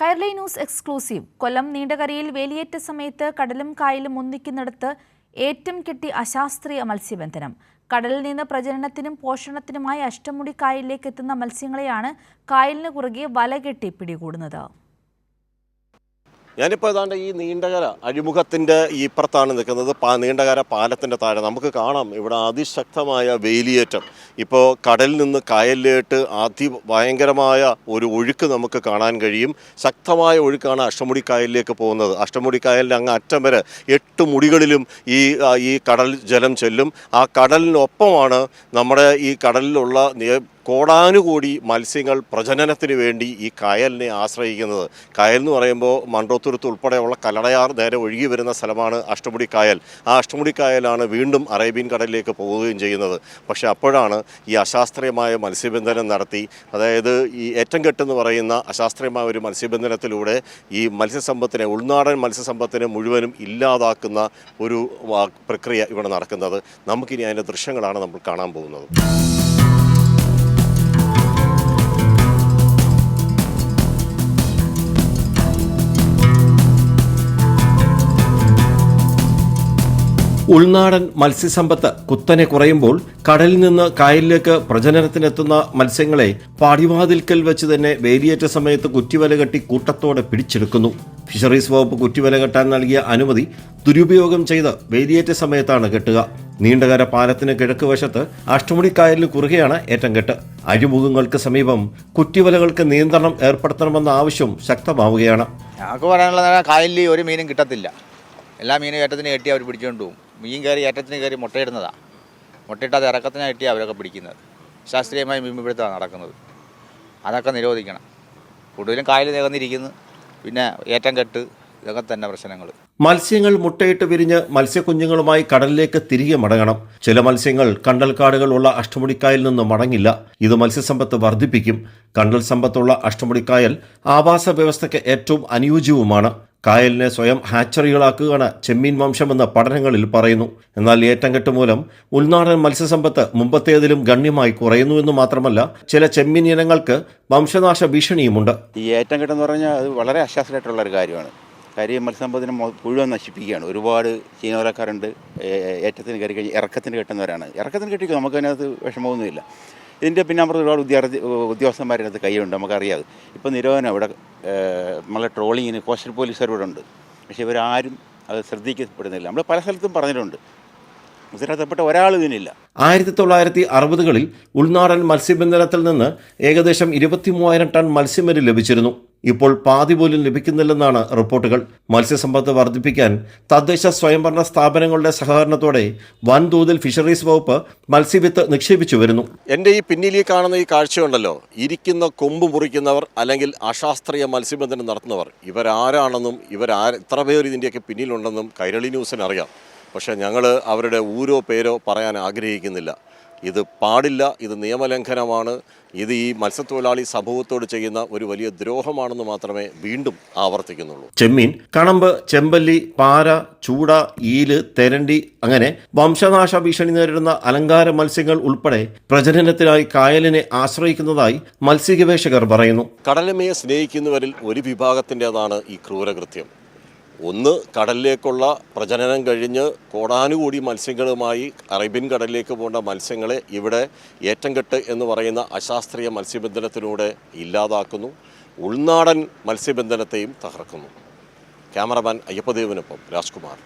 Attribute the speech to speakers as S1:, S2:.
S1: Kairali news exclusive. കൊല്ലം നീണ്ടകരയിൽ വേലിയേറ്റ സമയത്ത് കടലും കായലും ഒന്നിക്കുന്നിടത്ത് ഏറ്റം കെട്ടി അശാസ്ത്രീയ മത്സ്യബന്ധനം. കടലിൽ നിന്ന് പ്രജനനത്തിനും പോഷണത്തിനുമായി അഷ്ടമുടി കായലിലേക്ക് എത്തുന്ന മത്സ്യങ്ങളെയാണ് കായലിന് കുറുകെ വല കെട്ടി പിടികൂടുന്നത്.
S2: ഞാനിപ്പോൾ ഏതാണ്ട് ഈ നീണ്ടകര അഴിമുഖത്തിന്റെ ഇപ്പുറത്താണ് നിൽക്കുന്നത്. പാ നീണ്ടകര പാലത്തിന്റെ താഴെ. നമുക്ക് കാണാം ഇവിടെ അതിശക്തമായ വേലിയേറ്റം. ഇപ്പോൾ കടലിൽ നിന്ന് കായലിലേട്ട് അതിഭയങ്കരമായ ഒരു ഒഴുക്ക് നമുക്ക് കാണാൻ കഴിയും. ശക്തമായ ഒഴുക്കാണ് അഷ്ടമുടി കായലിലേക്ക് പോകുന്നത്. അഷ്ടമുടി കായലിന്റെ അങ്ങ് അറ്റം വരെ എട്ട് മുടികളിലും ഈ ഈ കടൽ ജലം ചെല്ലും. ആ കടലിനൊപ്പമാണ് നമ്മുടെ ഈ കടലിലുള്ള കോടാനുകൂടി മത്സ്യങ്ങൾ പ്രജനനത്തിന് വേണ്ടി ഈ കായലിനെ ആശ്രയിക്കുന്നത്. കായൽ എന്ന് പറയുമ്പോൾ മൺറോത്തുരുത്ത് ഉൾപ്പെടെയുള്ള കല്ലടയാർ നേരെ ഒഴുകി വരുന്ന സ്ഥലമാണ് അഷ്ടമുടി കായൽ. ആ അഷ്ടമുടി കായലാണ് വീണ്ടും അറേബ്യൻ കടലിലേക്ക് പോവുകയും ചെയ്യുന്നത്. പക്ഷേ അപ്പോഴാണ് ഈ അശാസ്ത്രീയമായ മത്സ്യബന്ധനം നടത്തി അതായത് ഈ ഏറ്റം കെട്ടെന്ന് പറയുന്ന അശാസ്ത്രീയമായ ഒരു മത്സ്യബന്ധനത്തിലൂടെ ഈ മത്സ്യസമ്പത്തിനെ ഉൾനാടൻ മത്സ്യസമ്പത്തിനെ മുഴുവനും ഇല്ലാതാക്കുന്ന ഒരു പ്രക്രിയ ഇവിടെ നടക്കുന്നത്. നമുക്കിനി അതിന്റെ ദൃശ്യങ്ങളാണ് നമ്മൾ കാണാൻ പോകുന്നത്.
S3: ഉൾനാടൻ മത്സ്യസമ്പത്ത് കുത്തനെ കുറയുമ്പോൾ കടലിൽ നിന്ന് കായലിലേക്ക് പ്രജനനത്തിനെത്തുന്ന മത്സ്യങ്ങളെ പാടിവാതിൽക്കൽ വെച്ച് തന്നെ വേലിയേറ്റ സമയത്ത് കുറ്റിവല കെട്ടി കൂട്ടത്തോടെ പിടിച്ചെടുക്കുന്നു. ഫിഷറീസ് വകുപ്പ് കുറ്റിവല കെട്ടാൻ നൽകിയ അനുമതി ദുരുപയോഗം ചെയ്ത് വേലിയേറ്റ സമയത്താണ് കെട്ടുക. നീണ്ടകര പാലത്തിന് കിഴക്ക് വശത്ത് അഷ്ടമുടിക്കായലിന് കുറുകെയാണ് ഏറ്റം കെട്ട്. അഴിമുഖങ്ങൾക്ക് സമീപം കുറ്റിവലകൾക്ക് നിയന്ത്രണം ഏർപ്പെടുത്തണമെന്ന ആവശ്യം ശക്തമാവുകയാണ്.
S4: ഞങ്ങൾക്ക് പറയാനുള്ളത് കായലിൽ ഒരു മീനും കിട്ടത്തില്ല. എല്ലാ മീനും ഏറ്റത്തിന് കെട്ടി അവർ പിടിച്ചുകൊണ്ട് പോകും മീൻ കയറി ഏറ്റത്തിന് കയറി മുട്ടയിടുന്നതാണ് മുട്ടയിട്ടാതെ ഇറക്കത്തിന് കെട്ടി അവരൊക്കെ പിടിക്കുന്നത്. ശാസ്ത്രീയമായ മീൻപിടുത്തമാണ് നടക്കുന്നത്. അതൊക്കെ നിരോധിക്കണം. കൂടുതലും കായൽ നികന്നിരിക്കുന്നു. പിന്നെ ഏറ്റം കെട്ട് ഇതൊക്കെ തന്നെ പ്രശ്നങ്ങൾ
S3: മത്സ്യങ്ങൾ മുട്ടയിട്ട് വിരിഞ്ഞ് മത്സ്യക്കുഞ്ഞുങ്ങളുമായി കടലിലേക്ക് തിരികെ മടങ്ങണം. ചില മത്സ്യങ്ങൾ കണ്ടൽക്കാടുകളുള്ള അഷ്ടമുടിക്കായൽ നിന്ന് മടങ്ങില്ല. ഇത് മത്സ്യസമ്പത്ത് വർദ്ധിപ്പിക്കും. കണ്ടൽ സമ്പത്തുള്ള അഷ്ടമുടിക്കായൽ ആവാസ വ്യവസ്ഥയ്ക്ക് ഏറ്റവും അനുയോജ്യവുമാണ്. കായലിനെ സ്വയം ഹാച്ചറികളാക്കുകയാണ് ചെമ്മീൻ വംശമെന്ന് പഠനങ്ങളിൽ പറയുന്നു. എന്നാൽ ഏറ്റംകെട്ട് മൂലം ഉൾനാടൻ മത്സ്യസമ്പത്ത് മുമ്പത്തേതിലും ഗണ്യമായി കുറയുന്നുവെന്ന് മാത്രമല്ല ചില ചെമ്മീൻ ഇനങ്ങൾക്ക് വംശനാശ ഭീഷണിയുമുണ്ട്.
S5: ഈ ഏറ്റം കെട്ടെന്ന് പറഞ്ഞാൽ അത് വളരെ അശാസ്ത്രമായിട്ടുള്ള ഒരു കാര്യമാണ്. കാര്യം മത്സ്യസമ്പത്തിനെ മുഴുവൻ നശിപ്പിക്കുകയാണ്. ഒരുപാട് ചീനോലക്കാരുണ്ട് ഏറ്റത്തിന് കയറി കഴിഞ്ഞ് ഇറക്കത്തിന് കെട്ടുന്നവരാണ്. ഇറക്കത്തിന് കെട്ടിക്കും? നമുക്ക് അതിനകത്ത് വിഷമമൊന്നുമില്ല. ഇതിന്റെ പിന്നെ അപ്പുറത്ത് ഒരുപാട് ഉദ്യോഗ ഉദ്യോഗസ്ഥന്മാരതിനകത്ത് കൈയുണ്ട് നമുക്കറിയാം ഇപ്പോൾ നിരോധനം ഇവിടെ നമ്മളെ ട്രോളിങ്ങിന് കോസ്റ്റൽ പോലീസുകാർ ഇവിടെ ഉണ്ട്. പക്ഷേ ഇവരാരും അത് ശ്രദ്ധിക്കപ്പെടുന്നില്ല. നമ്മൾ പല സ്ഥലത്തും പറഞ്ഞിട്ടുണ്ട്. ഉത്തരവാദിത്തപ്പെട്ട ഒരാൾ ഇതിനില്ല.
S3: ആയിരത്തി തൊള്ളായിരത്തി അറുപതുകളിൽ ഉൾനാടൻ മത്സ്യബന്ധനത്തിൽ നിന്ന് ഏകദേശം ഇരുപത്തി മൂവായിരം ടൺ മത്സ്യം വരെ ലഭിച്ചിരുന്നു. ഇപ്പോൾ പാതി പോലും ലഭിക്കുന്നില്ലെന്നാണ് റിപ്പോർട്ടുകൾ. മത്സ്യസമ്പത്ത് വർദ്ധിപ്പിക്കാൻ തദ്ദേശ സ്വയംഭരണ സ്ഥാപനങ്ങളുടെ സഹകരണത്തോടെ വൻതോതിൽ ഫിഷറീസ് വകുപ്പ് മത്സ്യവിത്ത് നിക്ഷേപിച്ചു വരുന്നു.
S2: എന്റെ ഈ പിന്നിൽ ഈ കാണുന്ന ഈ കാഴ്ചയുണ്ടല്ലോ. ഇരിക്കുന്ന കൊമ്പ് മുറിക്കുന്നവർ അല്ലെങ്കിൽ അശാസ്ത്രീയ മത്സ്യബന്ധനം നടത്തുന്നവർ. ഇവരാരാണെന്നും ഇവരാ എത്ര പേർ ഇതിന്റെയൊക്കെ പിന്നിലുണ്ടെന്നും കൈരളി ന്യൂസിന് അറിയാം പക്ഷേ ഞങ്ങൾ അവരുടെ ഊരോ പേരോ പറയാൻ ആഗ്രഹിക്കുന്നില്ല. ഇത് പാടില്ല ഇത് നിയമലംഘനമാണ് ഇത് ഈ മത്സ്യത്തൊഴിലാളി സമൂഹത്തോട് ചെയ്യുന്ന ഒരു വലിയ ദ്രോഹമാണെന്ന് മാത്രമേ വീണ്ടും ആവർത്തിക്കുന്നുള്ളൂ.
S3: ചെമ്മീൻ കണമ്പ് ചെമ്പല്ലി പാര ചൂട ഈൽ തെരണ്ടി അങ്ങനെ വംശനാശ ഭീഷണി നേരിടുന്ന അലങ്കാര മത്സ്യങ്ങൾ ഉൾപ്പെടെ പ്രജനനത്തിനായി കായലിനെ ആശ്രയിക്കുന്നതായി മത്സ്യഗവേഷകർ പറയുന്നു.
S2: കടലമയെ സ്നേഹിക്കുന്നവരിൽ ഒരു വിഭാഗത്തിന്റെതാണ് ഈ ക്രൂരകൃത്യം. ഒന്ന് കടലിലേക്കുള്ള പ്രജനനം കഴിഞ്ഞ് കോടാനുകൂടി മത്സ്യങ്ങളുമായി അറേബ്യൻ കടലിലേക്ക് പോകേണ്ട മത്സ്യങ്ങളെ ഇവിടെ ഏറ്റംകെട്ട് എന്ന് പറയുന്ന അശാസ്ത്രീയ മത്സ്യബന്ധനത്തിലൂടെ ഇല്ലാതാക്കുന്നു. ഉൾനാടൻ മത്സ്യബന്ധനത്തെയും തകർക്കുന്നു. ക്യാമറമാൻ അയ്യപ്പദേവിനൊപ്പം രാജ്കുമാർ.